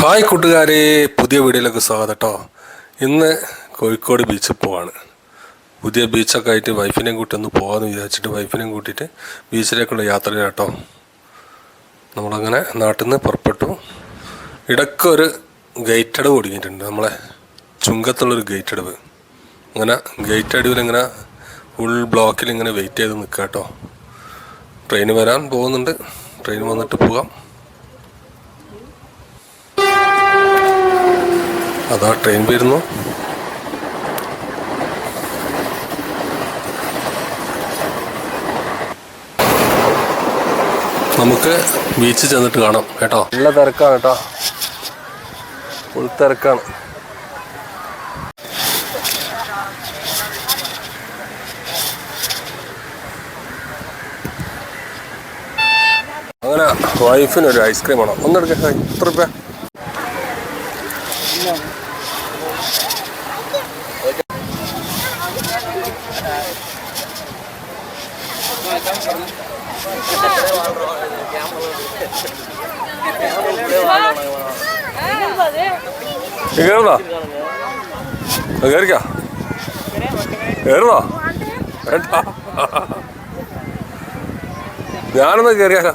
Hi കൂട്ടുകാരെ പുതിയ വീഡിയോയിലേക്ക് സ്വാഗതം കേട്ടോ ഇന്ന് കോഴിക്കോട് ബീച്ചിൽ പോവാണ്. പുതിയ ബീച്ചൊക്കെ ആയിട്ട് വൈഫിനെയും കൂട്ടി ഒന്ന് പോകാമെന്ന് വിചാരിച്ചിട്ട് വൈഫിനെയും കൂട്ടിയിട്ട് ബീച്ചിലേക്കുള്ള യാത്ര കേട്ടോ നമ്മളങ്ങനെ നാട്ടിൽ നിന്ന് പുറപ്പെട്ടു ഇടയ്ക്കൊരു ഗേറ്റടവ് ഒടുങ്ങിയിട്ടുണ്ട്. നമ്മളെ ചുങ്കത്തുള്ളൊരു ഗേറ്റടവ്. അങ്ങനെ ഗേറ്റ് അടിവിലിങ്ങനെ ഫുൾ ബ്ലോക്കിൽ ഇങ്ങനെ വെയിറ്റ് ചെയ്ത് നിൽക്കാം കേട്ടോ ട്രെയിൻ വരാൻ പോകുന്നുണ്ട്. ട്രെയിൻ വന്നിട്ട് പോകാം. അതാ ട്രെയിൻ വരുന്നു. നമുക്ക് ബീച്ചിൽ ചെന്നിട്ട് കാണാം കേട്ടോ. നല്ല തിരക്കാണ് കേട്ടോ. ഫുൾ തിരക്കാണ്. അങ്ങനെ വൈഫിന് ഒരു ഐസ്ക്രീം ആണോ ഒന്നെടുക്ക. എത്ര രൂപ കയറുന്നോ കയറിക്കാ കയറുന്നോ വേണ്ട ഞാനൊന്ന് കയറിയാലോ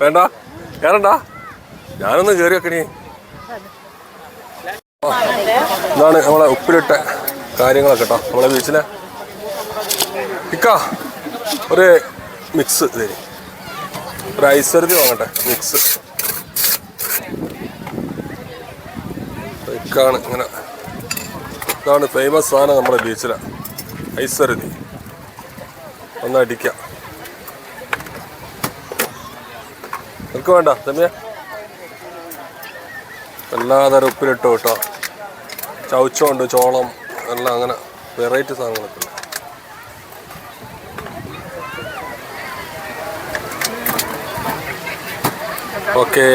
വേണ്ട? കയറണ്ട ഞാനൊന്ന് കയറി വെക്കണി ഇതാണ് നമ്മളെ ഉപ്പിലിട്ട കാര്യങ്ങളൊക്കെ കേട്ടോ നമ്മളെ ബീച്ചിലെ ഇക്ക ഒരു മിക്സ് തരും ഒരു ഐശ്വര്യതി വാങ്ങട്ടെ മിക്സ് ഇക്കാണ് ഇങ്ങനെ. ഇതാണ് ഫേമസ് സാധനം നമ്മുടെ ബീച്ചിലെ ഐശ്വര്യതി ഒന്ന് നിനക്ക് വേണ്ട തമ്മിയ എല്ലാതരം ഉപ്പിലിട്ടോ കേട്ടോ. ചവച്ചോണ്ട് ചോളം എല്ലാം അങ്ങനെ വെറൈറ്റി സാധനങ്ങളൊക്കെ ഉണ്ട്. ഓക്കേ.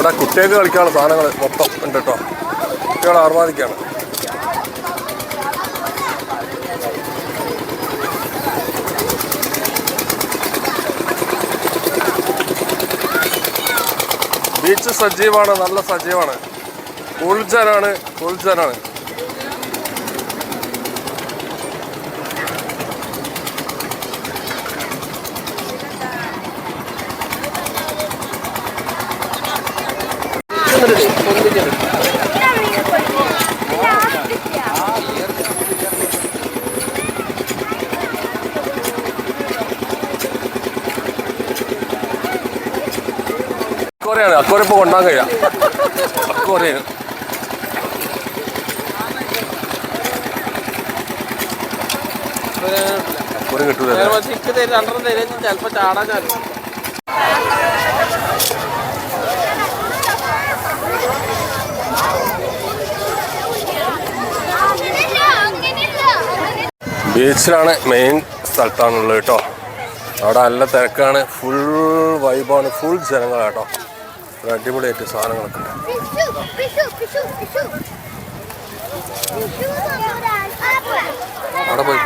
ഇവിടെ കുട്ടികൾക്ക് കളിക്കാനുള്ള സാധനങ്ങൾ മൊത്തം ഉണ്ട് കേട്ടോ. കുട്ടികൾ ആർമാദിക്കാണ് ബീച്ച് സജീവമാണ് നല്ല സജീവമാണ് ഉൾജനാണ് ഉൾജനാണ്. അക്കോറയാണ് അക്കോറ ഇപ്പോൾ കൊണ്ടാൻ കഴിയാം. അക്കോറയാണ് അക്കോറ കിട്ടൂല ചാടാൻ ചാടും ബീച്ചിലാണ് മെയിൻ സ്ഥലത്താണുള്ളത് കേട്ടോ. അവിടെ നല്ല തിരക്കാണ്. ഫുൾ വൈബാണ് ഫുൾ ജനങ്ങളാണ് കേട്ടോ. അടിപൊളിയായിട്ട് സാധനങ്ങളൊക്കെ. അവിടെ പോയി.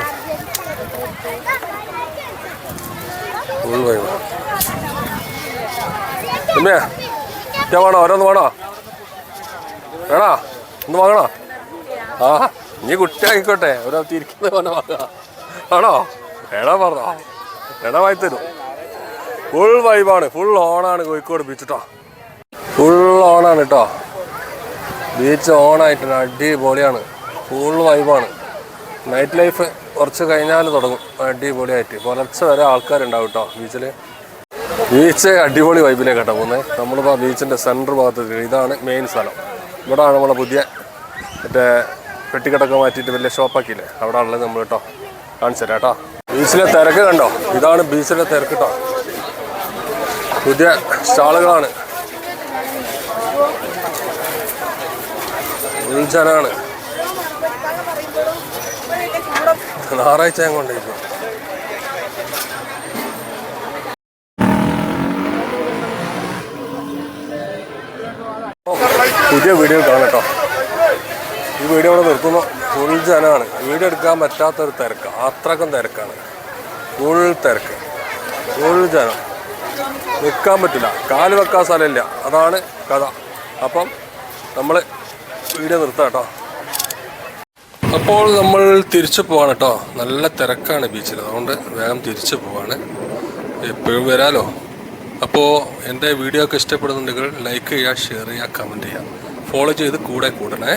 ഫുൾ വൈബ് ഞാൻ വേണോ ഓരോന്ന് വേണോ വേണോ? ഒന്ന് വാങ്ങണോ? ആ നീ കുട്ടിയായിക്കോട്ടെ ഓരോ തിരിക്കുന്ന പോലെ വാങ്ങാം. ആണോ? എടാ പറഞ്ഞോ. എടാ വായി തരും. ഫുൾ വൈബാണ് ഫുൾ ഓണാണ് കോഴിക്കോട് ബീച്ചിട്ടോ കേട്ടോ ഫുൾ ഓണാണ് കേട്ടോ ബീച്ച് ഓണായിട്ടുണ്ട് അടിപൊളിയാണ്. ഫുൾ വൈബാണ് നൈറ്റ് ലൈഫ് കുറച്ച് കഴിഞ്ഞാൽ തുടങ്ങും. അടിപൊളിയായിട്ട്. പുലർച്ചെ വരെ ആൾക്കാരുണ്ടാവും കേട്ടോ ബീച്ചിൽ ബീച്ച് അടിപൊളി വൈബിലേക്ക് കേട്ടോ പോകുന്നത് നമ്മളിപ്പോൾ ബീച്ചിന്റെ സെന്റർ ഭാഗത്ത് ഇതാണ് മെയിൻ സ്ഥലം. ഇവിടെയാണ് നമ്മളെ പുതിയ മറ്റേ പെട്ടിക്കടൊക്കെ മാറ്റിയിട്ട് വലിയ ഷോപ്പാക്കിയില്ലേ അവിടെ ഉള്ളത് നമ്മൾ കേട്ടോ കാണിച്ചു തരാം കേട്ടോ ബീച്ചിലെ തിരക്ക് കണ്ടോ? ഇതാണ് ബീച്ചിലെ തിരക്ക് കേട്ടോ പുതിയ സ്റ്റാളുകളാണ്. ഉൾജനാണ് ഞായറാഴ്ച ഞാൻ കൊണ്ടിരിക്കും പുതിയ വീഡിയോ കാണട്ടോ ഈ വീഡിയോ ഇവിടെ നിർത്തുന്നു. ഫുൾ ജനമാണ് വീഡിയോ എടുക്കാൻ പറ്റാത്തൊരു തിരക്ക്. അത്രക്കും തിരക്കാണ്. ഫുൾ തിരക്ക്. ഫുൾ ജനം. നിൽക്കാൻ പറ്റില്ല. കാൽ വെക്കാൻ സ്ഥലമില്ല. അതാണ് കഥ. അപ്പം നമ്മൾ വീഡിയോ നിർത്താം കേട്ടോ. അപ്പോൾ നമ്മൾ തിരിച്ചു പോവാണ് കേട്ടോ. നല്ല തിരക്കാണ് ബീച്ചിൽ. അതുകൊണ്ട് വേഗം തിരിച്ചു പോവാണ്. എപ്പോഴും വരാലോ. അപ്പോൾ എന്റെ വീഡിയോ ഒക്കെ ഇഷ്ടപ്പെടുന്നുണ്ടെങ്കിൽ ലൈക്ക് ചെയ്യുക ഷെയർ ചെയ്യുക കമന്റ് ചെയ്യുക. ഫോളോ ചെയ്ത് കൂടെ കൂടണേ.